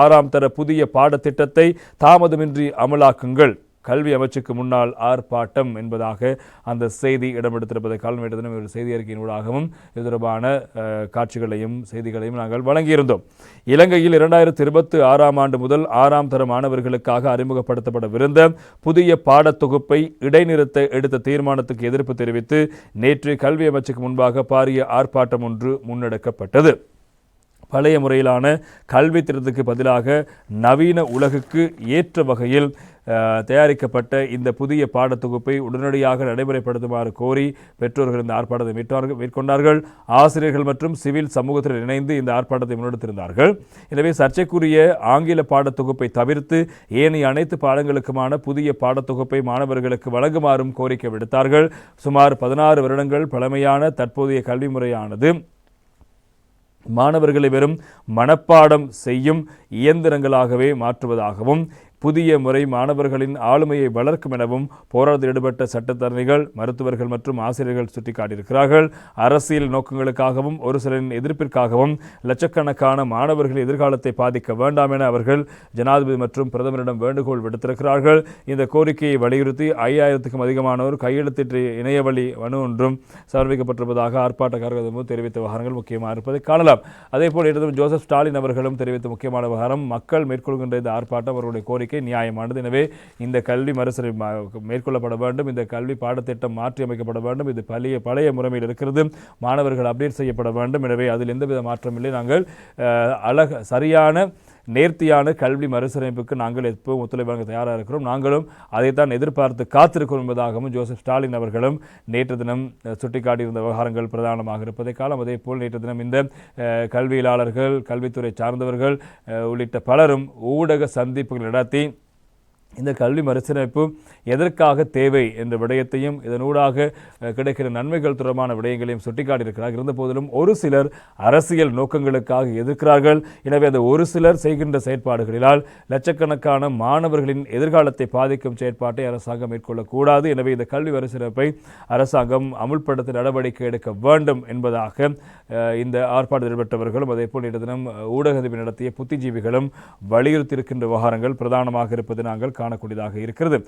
ஆறாம் தர புதிய பாடத்திட்டத்தை தாமதமின்றி அமலாக்குங்கள். கல்வி அமைச்சுக்கு முன்னால் ஆர்ப்பாட்டம் என்பதாக அந்த செய்தி இடம்பெடுத்திருப்பதை காலமேட்ட தினம் ஒரு செய்தி அறிக்கையினூடாகவும் இது தொடர்பான காட்சிகளையும் செய்திகளையும் நாங்கள் வழங்கியிருந்தோம். இலங்கையில் இரண்டாயிரத்தி இருபத்தி ஆறாம் ஆண்டு முதல் ஆறாம் தர மாணவர்களுக்காக அறிமுகப்படுத்தப்படவிருந்த புதிய பாடத்தொகுப்பை இடைநிறுத்த எடுத்த தீர்மானத்துக்கு எதிர்ப்பு தெரிவித்து நேற்று கல்வி அமைச்சுக்கு முன்பாக பாரிய ஆர்ப்பாட்டம் ஒன்று முன்னெடுக்கப்பட்டது. பழைய முறையிலான கல்வி திட்டத்துக்கு பதிலாக நவீன உலகுக்கு ஏற்ற வகையில் தயாரிக்கப்பட்ட இந்த புதிய பாடத்தொகுப்பை உடனடியாக நடைமுறைப்படுத்துமாறு கோரி பெற்றோர்கள் இந்த ஆர்ப்பாட்டத்தை மேற்றார்கள் மேற்கொண்டார்கள். ஆசிரியர்கள் மற்றும் சிவில் சமூகத்தில் இணைந்து இந்த ஆர்ப்பாட்டத்தை முன்னெடுத்திருந்தார்கள். எனவே சர்ச்சைக்குரிய ஆங்கில பாடத்தொகுப்பை தவிர்த்து ஏனைய அனைத்து பாடங்களுக்குமான புதிய பாடத்தொகுப்பை மாணவர்களுக்கு வழங்குமாறும் கோரிக்கை விடுத்தார்கள். சுமார் பதினாறு வருடங்கள் பழமையான தற்போதைய கல்வி முறையானது. மாணவர்களை வெறும் மனப்பாடம் செய்யும் இயந்திரங்களாகவே மாற்றுவதாகவும் புதிய முறை மாணவர்களின் ஆளுமையை வளர்க்கும் எனவும் போராட்டத்தில் ஈடுபட்ட சட்டத்தரணிகள் மருத்துவர்கள் மற்றும் ஆசிரியர்கள் சுட்டிக்காட்டியிருக்கிறார்கள். அரசியல் நோக்கங்களுக்காகவும் ஒரு சிலரின் எதிர்ப்பிற்காகவும் லட்சக்கணக்கான மாணவர்களின் எதிர்காலத்தை பாதிக்க வேண்டாம் என அவர்கள் ஜனாதிபதி மற்றும் பிரதமரிடம் வேண்டுகோள் விடுத்திருக்கிறார்கள். இந்த கோரிக்கையை வலியுறுத்தி ஐயாயிரத்துக்கும் அதிகமானோர் கையெழுத்திட்டு இணையவழி மனு ஒன்றும் சமர்ப்பிக்கப்பட்டிருப்பதாக ஆர்ப்பாட்டக்காரர்கள் தெரிவித்த விவகாரங்கள் முக்கியமாக இருப்பதை காணலாம். அதேபோல் இடதும் ஜோசப் ஸ்டாலின் அவர்களும் தெரிவித்த முக்கியமான விவகாரம் மக்கள் மேற்கொள்கின்ற இந்த ஆர்ப்பாட்டம் அவர்களுடைய கோரிக்கை நியாயமானது. எனவே இந்த கல்வி மறுசீரமை மேற்கொள்ளப்பட வேண்டும். இந்த கல்வி பாடத்திட்டம் மாற்றி அமைக்கப்பட வேண்டும். இது பழைய பழைய முறைமையில் இருக்கிறது. மாணவர்கள் அப்டேட் செய்யப்பட வேண்டும். எனவே அதில் எந்தவித மாற்றம் இல்லை நாங்கள் அழக சரியான நேர்த்தியான கல்வி மறுசீரமைப்புக்கு நாங்கள் எப்பவும் ஒத்துழைப்பு வழங்க தயாராக இருக்கிறோம். நாங்களும் அதைத்தான் எதிர்பார்த்து காத்திருக்கிறோம் என்பதாகவும் ஜோசப் ஸ்டாலின் அவர்களும் நேற்று தினம் சுட்டிக்காட்டியிருந்த விவகாரங்கள் பிரதானமாக இருப்பதை காலம் அதே போல் நேற்று தினம் இந்த கல்வியலாளர்கள் கல்வித்துறை சார்ந்தவர்கள் உள்ளிட்ட பலரும் ஊடக சந்திப்புகள் நடத்தி இந்த கல்வி மறுசீரமைப்பு எதற்காக தேவை என்ற விடயத்தையும் இதனூடாக கிடைக்கிற நன்மைகள் தொடர்பான விடயங்களையும் சுட்டிக்காட்டியிருக்கிறார். இருந்த போதிலும் ஒரு சிலர் அரசியல் நோக்கங்களுக்காக எதிர்க்கிறார்கள். எனவே அந்த ஒரு சிலர் செய்கின்ற செயற்பாடுகளினால் லட்சக்கணக்கான மாணவர்களின் எதிர்காலத்தை பாதிக்கும் செயற்பாட்டை அரசாங்கம் மேற்கொள்ளக்கூடாது. எனவே இந்த கல்வி மறுசீரமைப்பை அரசாங்கம் அமுல்படுத்த நடவடிக்கை எடுக்க வேண்டும் என்பதாக இந்த ஆர்ப்பாட்டத்தில் ஈடுபட்டவர்களும் அதேபோல் இன்று தினம் ஊடகத்தை நடத்திய புத்திஜீவிகளும் வலியுறுத்தியிருக்கின்ற விவகாரங்கள் பிரதானமாக இருப்பது நாங்கள் காணக்கூடியதாக இருக்கிறது.